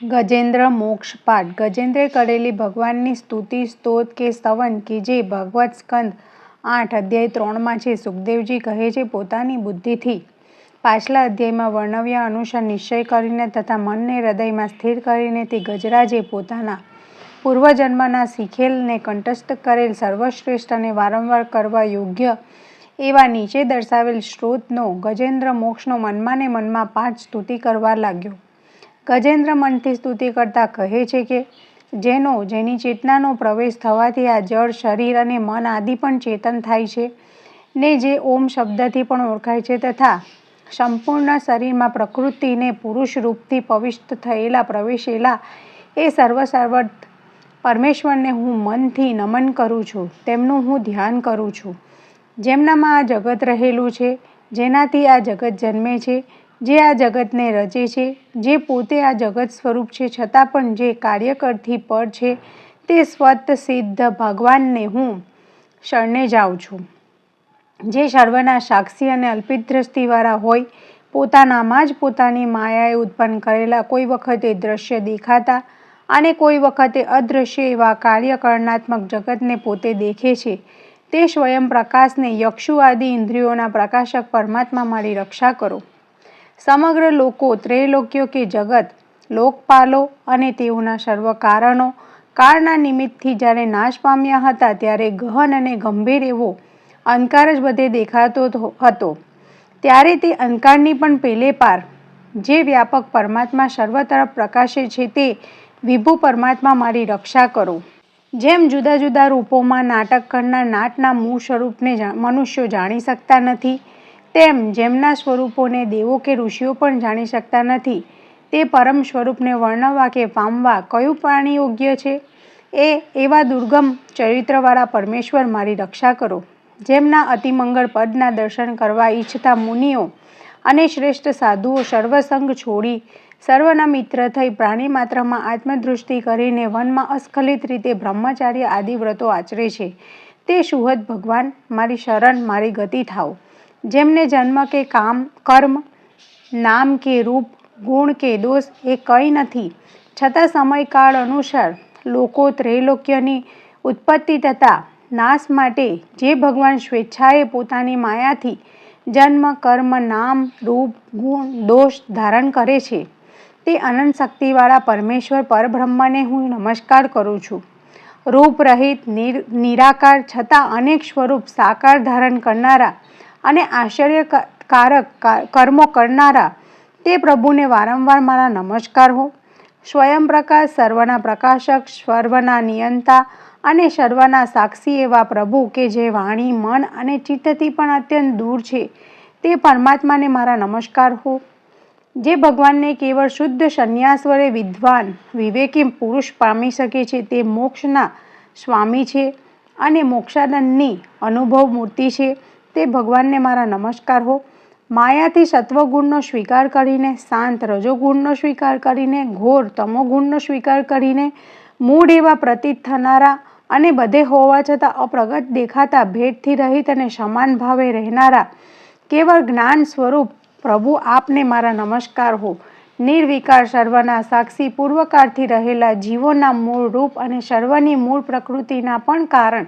ગજેન્દ્ર મોક્ષ પાઠ. ગજેન્દ્રે કરેલી ભગવાનની સ્તુતિ, સ્તોત કે સ્તવન કે જે ભગવત સ્કંદ આઠ અધ્યાય ત્રણમાં છે, સુખદેવજી કહે છે, પોતાની બુદ્ધિથી પાછલા અધ્યાયમાં વર્ણવ્યા અનુસાર નિશ્ચય કરીને તથા મનને હૃદયમાં સ્થિર કરીને તે ગજરાજે પોતાના પૂર્વજન્મના શીખેલને કંઠસ્થ કરેલ સર્વશ્રેષ્ઠ અને વારંવાર કરવા યોગ્ય એવા નીચે દર્શાવેલ સ્ત્રોતનો ગજેન્દ્ર મોક્ષનો મનમાં ને મનમાં પાઠ સ્તુતિ કરવા લાગ્યો. ગજેન્દ્ર મનથી સ્તુતિ કરતા કહે છે કે, જેનો, જેની ચેતનાનો પ્રવેશ થવાથી આ જળ, શરીર અને મન આદિ પણ ચેતન થાય છે. ને જે ઓમ શબ્દથી પણ ઓળખાય છે તથા સંપૂર્ણ શરીરમાં પ્રકૃતિને પુરુષ રૂપથી પવિષ્ટ થયેલા, પ્રવેશેલા એ સર્વ સર્વર્થ પરમેશ્વરને હું મનથી નમન કરું છું. તેમનું હું ધ્યાન કરું છું. જેમનામાં આ જગત રહેલું છે, જેનાથી આ જગત જન્મે છે જે આ જગતને રચે છે, જે પોતે આ જગત સ્વરૂપ છે, છતાં પણ જે કાર્યકરથી પર છે, તે સ્વત સિદ્ધ ભગવાનને હું શરણે જાઉં છું. જે સર્વના સાક્ષી અને અલ્પિત દ્રષ્ટિવાળા હોય, પોતાનામાં જ પોતાની માયાએ ઉત્પન્ન કરેલા કોઈ વખતે દ્રશ્ય દેખાતા અને કોઈ વખતે અદૃશ્ય એવા કાર્યકરણાત્મક જગતને પોતે દેખે છે, તે સ્વયં પ્રકાશને યક્ષુ આદિ ઇન્દ્રિયોના પ્રકાશક પરમાત્મા મારી રક્ષા કરો. સમગ્ર લોકો ત્રૈલોક્યો કે જગત, લોકપાલો અને તેઓના સર્વ કારણો કાળના નિમિત્તથી જ્યારે નાશ પામ્યા હતા ત્યારે ગહન અને ગંભીર એવો અંધકાર જ બધે દેખાતો હતો. ત્યારે તે અંધકારની પણ પેલે પાર, જે વ્યાપક પરમાત્મા સર્વ તરફ પ્રકાશે છે તે વિભુ પરમાત્મા મારી રક્ષા કરો. જેમ જુદા જુદા રૂપોમાં નાટક કરનાર નાટના મૂળ સ્વરૂપને મનુષ્યો જાણી શકતા નથી તેમ જેમના સ્વરૂપોને દેવો કે ઋષિઓ પણ જાણી શકતા નથી, તે પરમ સ્વરૂપને વર્ણવવા કે પામવા કયું પ્રાણી યોગ્ય છે? એ એવા દુર્ગમ ચરિત્રવાળા પરમેશ્વર મારી રક્ષા કરો, જેમના અતિમંગળ પદના દર્શન કરવા ઈચ્છતા મુનિઓ અને શ્રેષ્ઠ સાધુઓ સર્વસંગ છોડી સર્વના મિત્ર થઈ પ્રાણી માત્રમાં આત્મદૃષ્ટિ કરીને વનમાં અસ્ખલિત રીતે બ્રહ્મચાર્ય આદિ વ્રતો આચરે છે. તે સુહદ ભગવાન, મારી શરણ, મારી ગતિ થાવ જેમને જન્મ કે કામ, કર્મ, નામ કે રૂપ, ગુણ કે દોષ એ કંઈ નથી. છતાં સમયકાળ અનુસાર લોકો ત્રૈલોક્યની ઉત્પત્તિ તથા નાશ માટે જે ભગવાન સ્વેચ્છાએ પોતાની માયાથી જન્મ, કર્મ, નામ, રૂપ, ગુણ, દોષ ધારણ કરે છે. તે અનંત શક્તિવાળા પરમેશ્વર પરબ્રહ્મને હું નમસ્કાર કરું છું. રૂપ રહિત નિરાકાર છતાં અનેક સ્વરૂપ સાકાર ધારણ કરનારા અને આશ્ચર્યકારક કર્મો કરનારા તે પ્રભુને વારંવાર મારા નમસ્કાર હો. સ્વયં પ્રકાશ, સર્વના પ્રકાશક સર્વના નિયંતા અને સર્વના સાક્ષી એવા પ્રભુ કે જે વાણી, મન અને ચિત્તથી પણ અત્યંત દૂર છે, તે પરમાત્માને મારા નમસ્કાર હો. જે ભગવાનને કેવળ શુદ્ધ સંન્યાસ વડે વિદ્વાન, વિવેકી પુરુષ પામી શકે છે, તે મોક્ષના સ્વામી છે અને મોક્ષાનંદની અનુભવ મૂર્તિ છે. તે ભગવાનને મારા નમસ્કાર હો. માયાથી સત્વગુણનો સ્વીકાર કરીને, શાંત રજોગુણનો સ્વીકાર કરીને, ઘોર તમોગુણનો સ્વીકાર કરીને મૂળ એવા પ્રતીત થનારા અને બધે હોવા છતાં અપ્રગટ દેખાતા ભેટથી રહિત અને સમાન ભાવે રહેનારા કેવળ જ્ઞાન સ્વરૂપ પ્રભુ આપને મારા નમસ્કાર હો. નિર્વિકાર સર્વના સાક્ષી પૂર્વકાળથી રહેલા જીવોના મૂળ રૂપ અને સર્વની મૂળ પ્રકૃતિના પણ કારણ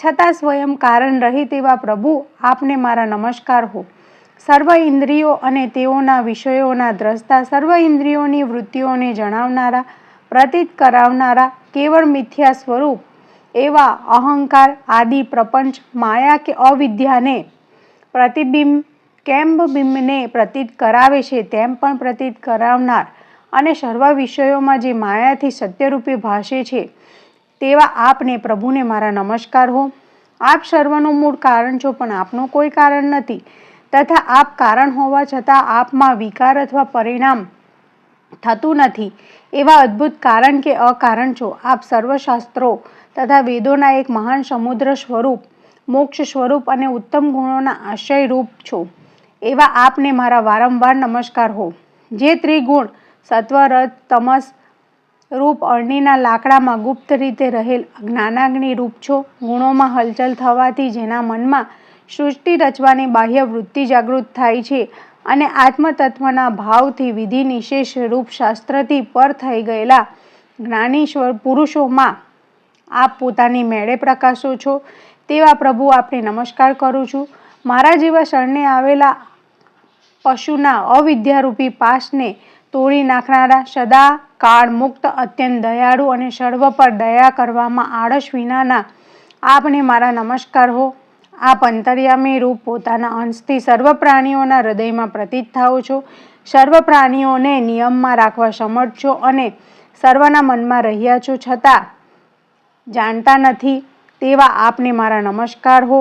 છતાં સ્વયં કારણ રહિત એવા પ્રભુ આપને મારા નમસ્કાર હો. સર્વ ઇન્દ્રિયો અને તેઓના વિષયોના દ્રષ્ટા, સર્વ ઇન્દ્રિયોની વૃત્તિઓને જણાવનારા, પ્રતીત કરાવનારા કેવળ મિથ્યા સ્વરૂપ, એવા અહંકાર, આદિ, પ્રપંચ, માયા કે અવિદ્યાને પ્રતિબિંબ કેમ્બ બિંબને પ્રતીત કરાવે છે તેમ પણ પ્રતીત કરાવનાર અને સર્વ વિષયોમાં જે માયાથી સત્યરૂપે ભાષે છે તેવા આપને પ્રભુને મારા નમસ્કાર હો. આપ સર્વનું મૂળ કારણ છો, પણ આપનું કોઈ કારણ નથી. તથા આપ કારણ હોવા છતાં આપમાં વિકાર અથવા પરિણામ થતું નથી. એવા અદ્ભુત કારણ કે અકારણ છો. આપ સર્વશાસ્ત્રો તથા વેદોના એક મહાન સમુદ્ર સ્વરૂપ, મોક્ષ સ્વરૂપ અને ઉત્તમ ગુણોના આશયરૂપ છો. એવા આપને મારા વારંવાર નમસ્કાર હો. જે ત્રિગુણ સત્વ રજ તમસ રૂપ અરણીના લાકડામાં ગુપ્ત રીતે રહેલ જ્ઞાનાગ્નિ રૂપ છો. ગુણોમાં હલચલ થવાથી જેના મનમાં સૃષ્ટિ રચવાની બાહ્ય વૃત્તિ જાગૃત થાય છે અને આત્મતત્વના ભાવથી વિધિ નિશેષ રૂપ શાસ્ત્રથી પર થઈ ગયેલા જ્ઞાનીશ્વર પુરુષોમાં આપ પોતાની મેળે પ્રકાશો છો. તેવા પ્રભુ આપને નમસ્કાર કરું છું. મારા જેવા શરણે આવેલા પશુના અવિદ્યારૂપી પાશને તોડી નાખનારા સદા કાળ મુક્ત અત્યંત દયાળુ અને સર્વ પર દયા કરવામાં આળસ વિનાના આપને મારા નમસ્કાર હો. આપ અંતર્યામી રૂપ પોતાના અંશથી સર્વ પ્રાણીઓના હૃદયમાં પ્રતીત થાઓ છો. સર્વ પ્રાણીઓને નિયમમાં રાખવા સમર્થ છો અને સર્વના મનમાં રહ્યા છો. છતાં જાણતા નથી તેવા આપને મારા નમસ્કાર હો.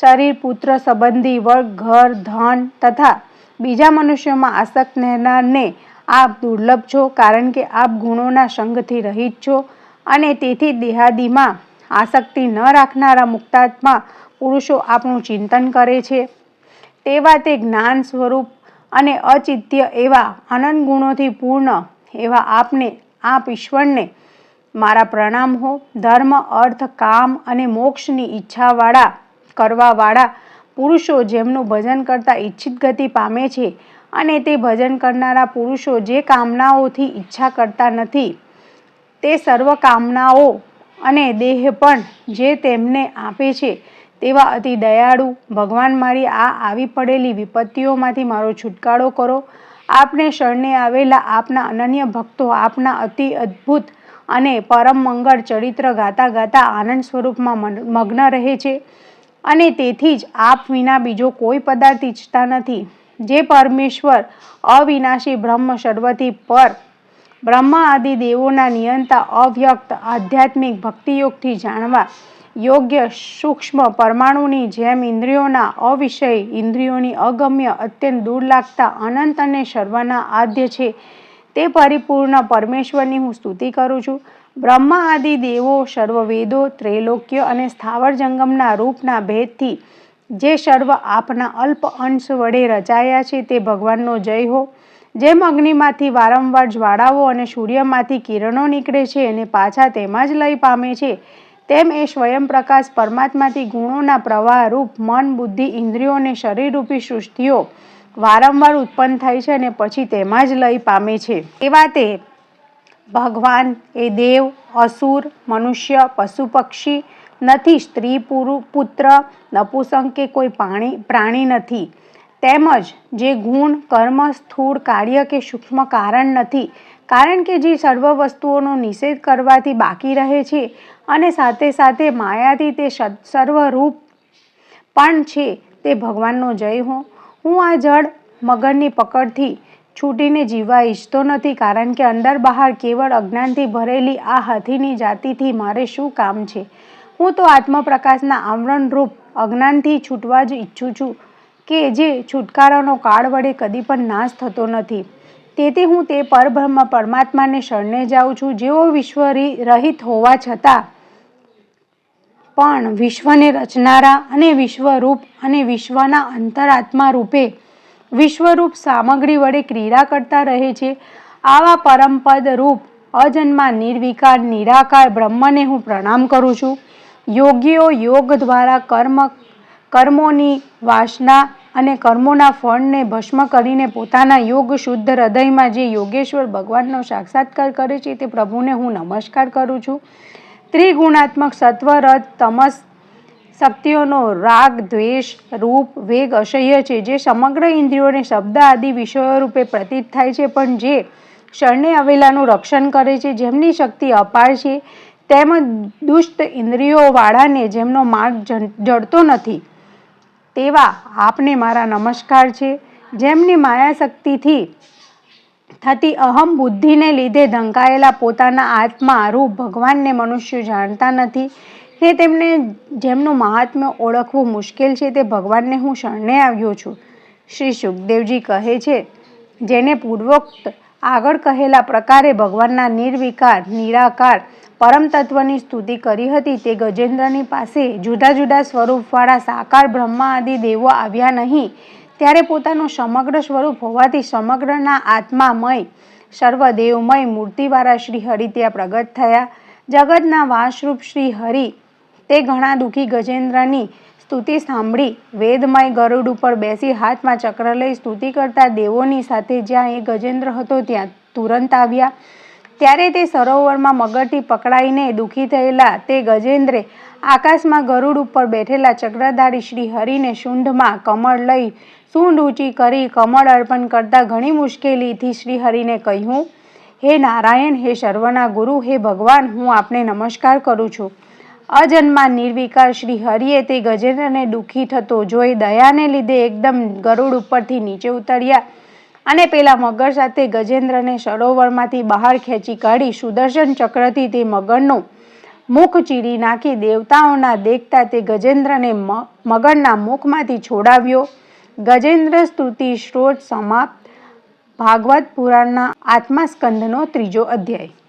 શરીર, પુત્ર, સંબંધી વર્ગ, ઘર, ધન તથા બીજા મનુષ્યોમાં આસક્ત રહેનારને આપ દુર્લભ છો કારણ કે આપ ગુણોના સંગથી રહિત છો અને તેથી દેહાદીમાં આસક્તિ ન રાખનારા મુક્તાત્મા પુરુષો આપણું ચિંતન કરે છે. તેવા તે જ્ઞાન સ્વરૂપ અને અચિત્ય એવા અનંત ગુણોથી પૂર્ણ એવા આપને, આપ ઈશ્વરને મારા પ્રણામ હો. ધર્મ, અર્થ, કામ અને મોક્ષની ઈચ્છાવાળા કરવાવાળા પુરુષો જેમનું ભજન કરતાં ઈચ્છિત ગતિ પામે છે અને તે ભજન કરનારા પુરુષો જે કામનાઓથી ઈચ્છા કરતા નથી, તે સર્વ કામનાઓ અને દેહ પણ જે તેમને આપે છે તેવા અતિ દયાળુ, ભગવાન મારી આ આવી પડેલી વિપત્તિઓમાંથી મારો છુટકારો કરો. આપને શરણે આવેલા આપના અનન્ય ભક્તો આપના અતિ અદ્ભુત અને પરમ મંગળ ચરિત્ર ગાતા ગાતા આનંદ સ્વરૂપમાં મગ્ન રહે છે. અને તેથી જ આપ વિના બીજો કોઈ પદાર્થ ઈચ્છતા નથી. જે પરમેશ્વર અવિનાશી બ્રહ્મ સર્વથી પર બ્રહ્મ આદિ દેવોના નિયંતા અવ્યક્ત આધ્યાત્મિક ભક્તિયોગથી જાણવા યોગ્ય સૂક્ષ્મ પરમાણુની જેમ ઇન્દ્રિયોના અવિષય, ઇન્દ્રિયોની અગમ્ય, અત્યંત દૂર લાગતા અનંત અને સર્વના આદ્ય છે. તે પરિપૂર્ણ પરમેશ્વરની હું સ્તુતિ કરું છું. બ્રહ્મા આદિ દેવો સર્વવેદો, ત્રૈલોક્ય અને સ્થાવર જંગમના રૂપના ભેદથી જે સર્વ આપના અલ્પ અંશ વડે રચાયા છે તે ભગવાનનો જય હો. જેમ અગ્નિમાંથી વારંવાર જ્વાળાઓ અને સૂર્યમાંથી કિરણો નીકળે છે અને પાછા તેમાં જ લય પામે છે, તેમ એ સ્વયં પ્રકાશ પરમાત્માથી ગુણોના પ્રવાહ રૂપ મન, બુદ્ધિ, ઇન્દ્રિયો અને શરીરરૂપી સૃષ્ટિઓ વારંવાર ઉત્પન્ન થાય છે અને પછી તેમાં જ લય પામે છે. એવા તે ભગવાન, એ દેવ, અસુર, મનુષ્ય, પશુ પક્ષી નથી. સ્ત્રી, પુરુ, પુત્ર નપુસંગ કે કોઈ પાણી, પ્રાણી નથી. તેમજ જે ગુણ, કર્મ, સ્થૂળ, કાર્ય કે સૂક્ષ્મ કારણ નથી. કારણ કે જે સર્વ વસ્તુઓનો નિષેધ કરવાથી બાકી રહે છે અને સાથે સાથે માયાથી તે સર્વરૂપ પણ છે તે ભગવાનનો જય હું. હું આ જળ મગરની પકડથી છૂટીને જીવવા ઈચ્છતો નથી કારણ કે અંદર બહાર કેવળ અજ્ઞાનથી ભરેલી આ હાથીની જાતિથી મારે શું કામ છે? હું તો આત્મપ્રકાશના આવરણરૂપ અજ્ઞાનથી છૂટવા જ ઈચ્છું છું કે જે છુટકારાનો કાળ વડે કદી પણ નાશ થતો નથી. તેથી હું તે પરબ્રહ્મ પરમાત્માને શરણે જાઉં છું. જેઓ વિશ્વ રહિત હોવા છતાં પણ વિશ્વને રચનારા અને વિશ્વરૂપ અને વિશ્વના અંતરાત્મા રૂપે વિશ્વરૂપ સામગ્રી વડે ક્રીડા કરતા રહે છે. આવા પરમપદ રૂપ અજન્મા, નિર્વિકાર, નિરાકાર બ્રહ્મને હું પ્રણામ કરું છું. યોગીઓ યોગ દ્વારા કર્મ, કર્મોની વાસના અને કર્મોના ફળને ભસ્મ કરીને પોતાના યોગ શુદ્ધ હૃદયમાં જે યોગેશ્વર ભગવાનનો સાક્ષાત્કાર કરે છે તે પ્રભુને હું નમસ્કાર કરું છું. ત્રિગુણાત્મક સત્વરથ તમસ શક્તિઓનો રાગ, દ્વેષ, રૂપ, વેગ અસહ્ય છે, જે સમગ્ર ઇન્દ્રિયોને શબ્દ આદિ વિષયો રૂપે પ્રતીત થાય છે, પણ જે શરણે આવેલાનું રક્ષણ કરે છે, જેમની શક્તિ અપાર છે તેમજ દુષ્ટ ઇન્દ્રિયોવાળાને જેમનો માર્ગ જડતો નથી, તેવા આપને મારા નમસ્કાર છે. જેમની માયાશક્તિથી થતી અહમ બુદ્ધિને લીધે ધંકાયેલા પોતાના આત્મા રૂપ ભગવાનને મનુષ્ય જાણતા નથી. ને તેમને જેમનું મહાત્મ્ય ઓળખવું મુશ્કેલ છે, તે ભગવાનને હું શરણે આવ્યો છું. શ્રી સુખદેવજી કહે છે, જેને પૂર્વોક્ત આગળ કહેલા પ્રકારે ભગવાનના નિર્વિકાર, નિરાકાર પરમ તત્વની સ્તુતિ કરી હતી. તે ગજેન્દ્રની પાસે જુદા જુદા સ્વરૂપવાળા સાકાર બ્રહ્મા આદિ દેવો આવ્યા નહીં. ત્યારે પોતાનું સમગ્ર સ્વરૂપ હોવાથી સમગ્રના આત્મામય, સર્વદેવમય મૂર્તિવાળા શ્રી હરિ ત્યાં પ્રગટ થયા. જગતના વાસરૂપ શ્રી હરિ, તે ઘણા દુઃખી ગજેન્દ્રની સ્તુતિ સાંભળી. વેદમય ગરુડ ઉપર બેસી હાથમાં ચક્ર લઈ સ્તુતિ કરતા દેવોની સાથે જ્યાં એ ગજેન્દ્ર હતો ત્યાં તુરંત આવ્યા. ત્યારે તે સરોવરમાં મગરથી પકડાઈને દુઃખી થયેલા તે ગજેન્દ્રે આકાશમાં ગરુડ ઉપર બેઠેલા ચક્રધારી શ્રી હરિને શુંઢમાં કમળ લઈ સૂંઢ ઊંચી કરી કમળ અર્પણ કરતા ઘણી મુશ્કેલીથી શ્રી હરિને કહ્યું, હે નારાયણ, હે સર્વના ગુરુ, હે ભગવાન, હું આપને નમસ્કાર કરું છું. અજન્મા નિર્વિકાર શ્રી હરિએ તે ગજેન્દ્રને દુઃખી થતો જોઈ દયાને લીધે એકદમ ગરુડ ઉપરથી નીચે ઉતર્યા અને પેલા મગર સાથે ગજેન્દ્રને સરોવરમાંથી બહાર ખેંચી કાઢી સુદર્શન ચક્રથી તે મગરનું મુખ ચીરી નાખી દેવતાઓના દેખતા તે ગજેન્દ્રને મગરના મુખમાંથી છોડાવ્યો. ગજેન્દ્ર સ્તુતિ સ્ત્રોત સમાપ્ત. ભાગવત પુરાણના આત્મા સ્કંદનો ત્રીજો અધ્યાય.